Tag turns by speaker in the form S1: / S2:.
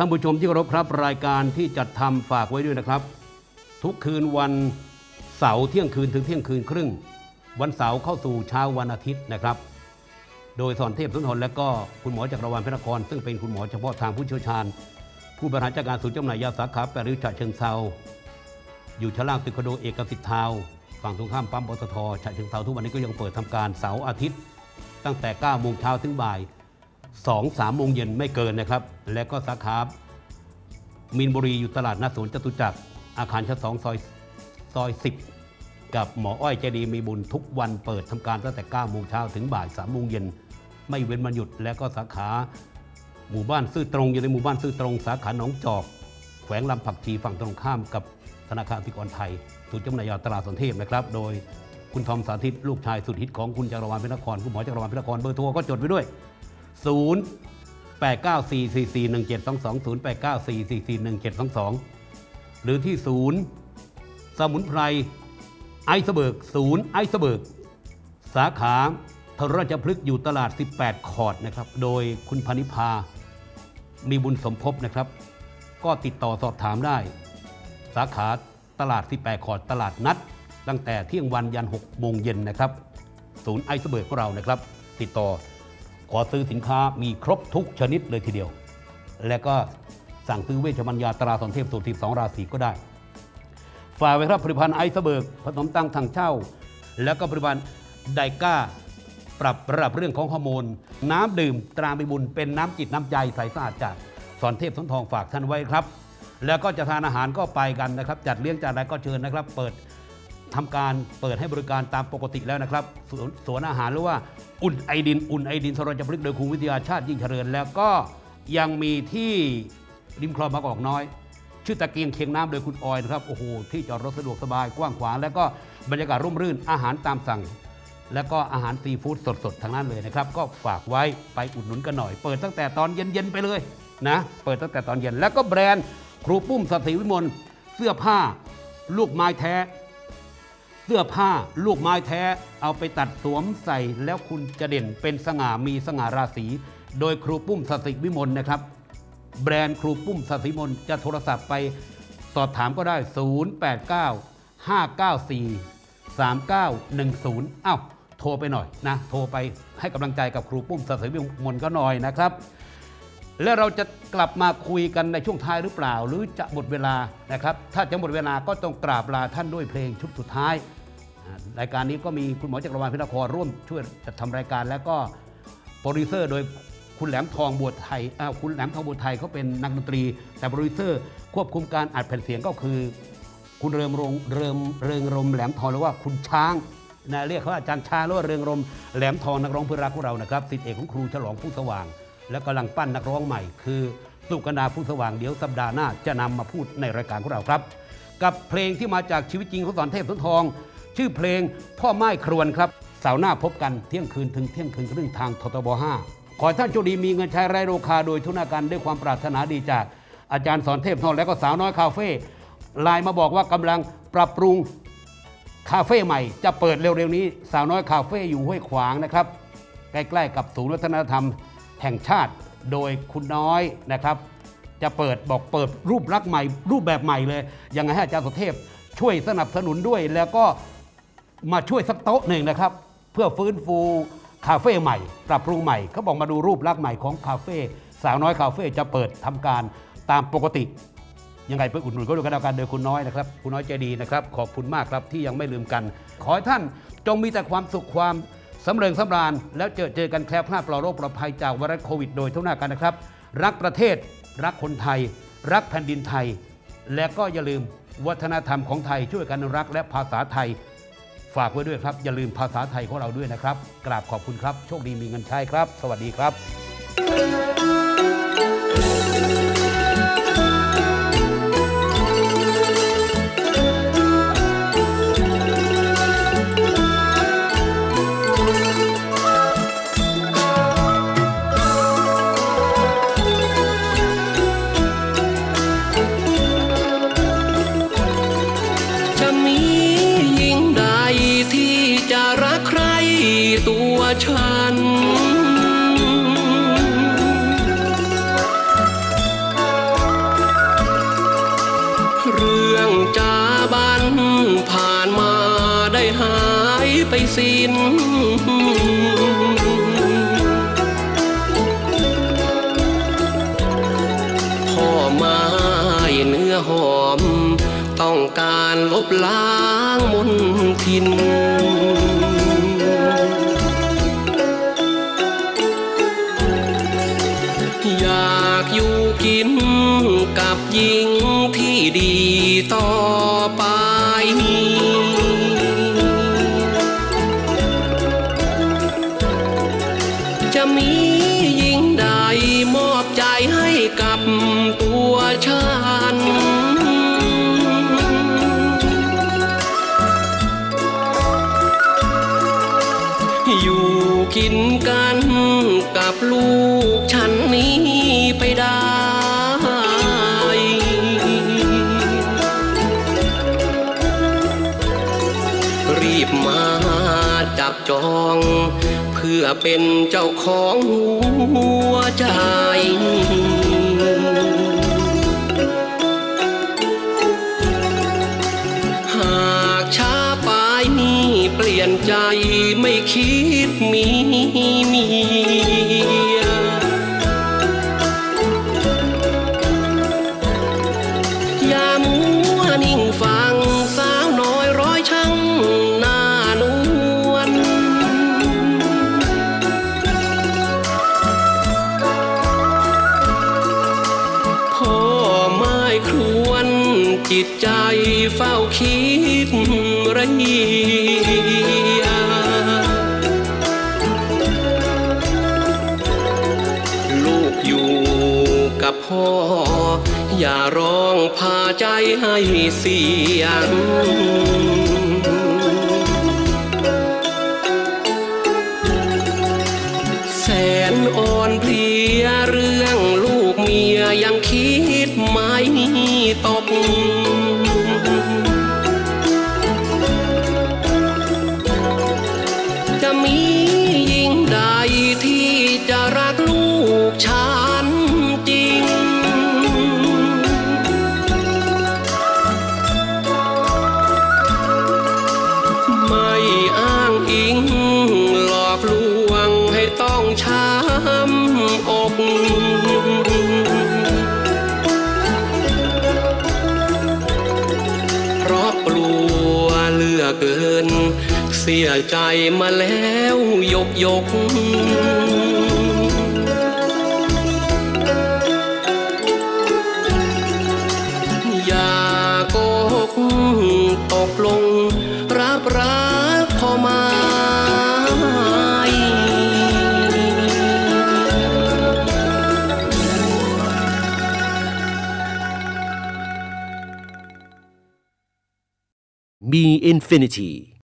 S1: ท่านผู้ชมที่เคารพครับรายการที่จัดทำฝากไว้ด้วยนะครับ ทุกคืนวันเสาร์เที่ยงคืนถึงเที่ยงคืนครึ่ง วันเสาร์เข้าสู่เช้าวันอาทิตย์นะครับ โดยสอนเทพสุนทรและก็คุณหมอจักรวาลเพชรนคร ซึ่งเป็นคุณหมอเฉพาะทางผู้เชี่ยวชาญ ผู้บริหารจัดการศูนย์จำหน่ายยาสาขาแปริ้วฉะเชิงเซาอยู่ชั้นล่างตึกคอนโดเอกสิทธิ์ทาวฝั่งตรงข้ามปั๊มปตทฉะเชิงเซาทุกวันนี้ก็ยังเปิดทำการเสาร์อาทิตย์ ตั้งแต่9โมงเช้าถึงบ่าย 2 3โมงเย็นไม่เกินนะครับ และก็สาขามีนบุรีอยู่ตลาดนัดสวนจตุจักร อาคารชั้น2ซอยซอย 10 กับหมออ้อยใจดีมีบุญทุกวันเปิดทำการตั้งแต่9โมงเช้าถึงบ่าย3โมงเย็นไม่เว้นวันหยุด และก็สาขาหมู่บ้านซื่อตรงอยู่ในหมู่บ้านซื่อตรง สาขาหนองจอก แขวงลำผักชีฝั่งตรงข้ามกับธนาคารกสิกรไทยศูนย์จำหน่ายยาตลาดสนเทพนะครับ โดยคุณทอมสาธิตลูกชายสุดฮิตของคุณจักรวาลเพชรนครคุณหมอจักรวาลเพชรนครเบอร์โทรก็จดไว้ด้วย 0 0894441722 0 8 9 4 4 4 1 7 2 2 หรือที่0สมุนไพรไอซ์เบิร์กศูนย์ไอซ์เบิร์กสาขาทราชพฤกษ์อยู่ตลาด 18คอร์ดนะครับ โดยคุณพนิพา มีบุญสมภพนะครับ ก็ติดต่อสอบถามได้ สาขาตลาด 18คอร์ดตลาดนัด ตั้งแต่เที่ยงวันยัน 6 โมงเย็นนะครับ ศูนย์ไอซ์เบิร์กของเรานะครับ ติดต่อ ขอซื้อสินค้ามีครบทุกชนิดเลยทีเดียว และก็สั่งซื้อเวชภัณฑ์ยาตราสอนเทพสูตรที่2ราศีก็ได้ฝากไว้ครับผลิตภัณฑ์ไอซ์เบิร์กผสมตั้งทางเช่า แล้วก็ผลิตภัณฑ์ไดก้า ปรับระดับเรื่องของฮอร์โมน น้ำดื่มตราบิบุญเป็นน้ำจิตน้ำใจใสสะอาดจากสอนเทพสนทองฝากท่านไว้ครับ แล้วก็จะทานอาหารก็ไปกันนะครับ จัดเลี้ยงจัดอะไรก็เชิญนะครับ เปิด ทำการเปิดให้บริการตามปกติแล้วนะครับสวนสวนอาหารหรือว่าอุ่นไอดิน อุ่นไอดินสรจพฤกษ์โดยครูวิทยาชาติยิ่งเจริญ แล้วก็ยังมีที่ริมคลองบางกอกน้อย ชื่อตะเกียงเคียงน้ำโดยคุณออยนะครับโอ้โหที่จอดรถสะดวกสบายกว้างขวางแล้วก็บรรยากาศร่มรื่นอาหารตามสั่ง แล้วก็อาหารซีฟู้ดสดๆทั้งนั้นเลยนะครับ ก็ฝากไว้ไปอุดหนุนกันหน่อย เปิดตั้งแต่ตอนเย็นๆไปเลยนะ เปิดตั้งแต่ตอนเย็นแล้วก็แบรนด์ครูปุ้มสัตย์ศรีวิมลเสื้อผ้า ลูกไม้แท้ เสื้อผ้าลูกไม้แท้เอาไปตัดสวมใส่แล้วคุณจะเด่นเป็นสง่ามีสง่าราศีโดยครูปุ้มสัตย์ศรีวิมลนะครับ แบรนด์ครูปุ้มสัตย์ศรีวิมลจะโทรศัพท์ไปสอบถามก็ได้ 089 594 3910 อ้าว โทรไปหน่อยนะ โทรไปให้กำลังใจกับครูปุ้มสัตย์ศรีวิมลก็หน่อยนะครับ และเราจะกลับมาคุยกันในช่วงท้ายหรือเปล่า หรือจะหมดเวลานะครับ ถ้าจะหมดเวลาก็ต้องกราบลาท่านด้วยเพลงชุดสุดท้าย รายการนี้ก็มีคุณหมอจักรวาลพชรนครร่วมช่วยจัดทำรายการ แล้วก็โปรดิวเซอร์โดยคุณแหลมทองบวชไทยอ่าคุณแหลมทองบวชไทยเขาเป็นนักดนตรี แต่โปรดิวเซอร์ควบคุมการอัดแผ่นเสียงก็คือ คุณเริงรงเริงเริงรมแหลมทองหรือว่าคุณช้างนะเรียกเขาอาจารย์ชาหรือว่าเริงรมแหลมทองนักร้องเพื่อรักของเรานะครับสิทธิเอกของครูฉลองผู้สว่าง และกำลังปั้นนักร้องใหม่ คือสุกนาผู้สว่างเดี๋ยวสัปดาห์หน้าจะนำมาพูดในรายการของเราครับ กับเพลงที่มาจากชีวิตจริงของสอนเทพสุนทอง ชื่อเพลงพ่อไม้ครวนครับเสาร์หน้าพบกันเที่ยงคืนถึงเที่ยงคืนครึ่งทางททบ5ขอท่านโชคดีมีเงินใช้ไร้โรคาโดยทุนาการด้วยความปรารถนาดีจากอาจารย์สอนเทพทองและก็สาวน้อยคาเฟ่ไลน์มาบอกว่ากำลังปรับปรุงคาเฟ่ใหม่ จะเปิดเร็วๆนี้ สาวน้อยคาเฟ่อยู่ห้วยขวางนะครับ ใกล้ๆกับศูนย์วัฒนธรรมแห่งชาติโดยคุณน้อยนะครับ จะเปิดบอกเปิดรูปลักษณ์ใหม่ รูปแบบใหม่เลยยังไงให้อาจารย์สุเทพช่วยสนับสนุนด้วยแล้วก็ มาช่วยสักโต๊ะหนึ่งนะครับ เพื่อฟื้นฟูคาเฟ่ใหม่ ปรับปรุงใหม่เขาบอกมาดูรูปลักษณ์ใหม่ของคาเฟ่สาวน้อยคาเฟ่จะเปิดทำการตามปกติ ยังไงไปอุดหนุนก็ดูกันแล้วกันโดยคุณน้อยนะครับ คุณน้อยใจดีนะครับ ขอบคุณมากครับที่ยังไม่ลืมกัน ขอให้ท่านจงมีแต่ความสุขความสำเริงสำราญ แล้วเจอเจอกันแคล้วคลาดปลอดโรคปลอดภัยจากไวรัสโควิด โดยทั่วหน้ากันนะครับ รักประเทศ รักคนไทย รักแผ่นดินไทย และก็อย่าลืมวัฒนธรรมของไทยช่วยกันรักและภาษาไทย ฝากไว้ด้วยครับ อย่าลืมภาษาไทยของเราด้วยนะครับ กราบขอบคุณครับ โชคดีมีเงินใช้ครับ สวัสดีครับ
S2: ฉัน เรื่องจาบันผ่านมาได้หายไปสิ้น พ่อไม้เนื้อหอม ต้องการลบล้างมนทินากอยู่กินกับหญิงที่ดีต่อไปจะมีหญิงใดมอบใจให้กับตัวฉัน อยู่กินกันกับลูก จอง เพื่อเป็นเจ้าของหัวใจหากช้าไปนี่เปลี่ยนใจไม่คิดมีเมียอย่ามัวนิ่งฟัง เฝ้าคิดระยีลูกอยู่กับพ่อ อย่าร้องพาใจให้เสียง สียใจมาแล้วยกยก อย่าโกหกตกลง รับรักพอไหมา
S3: Me Infinity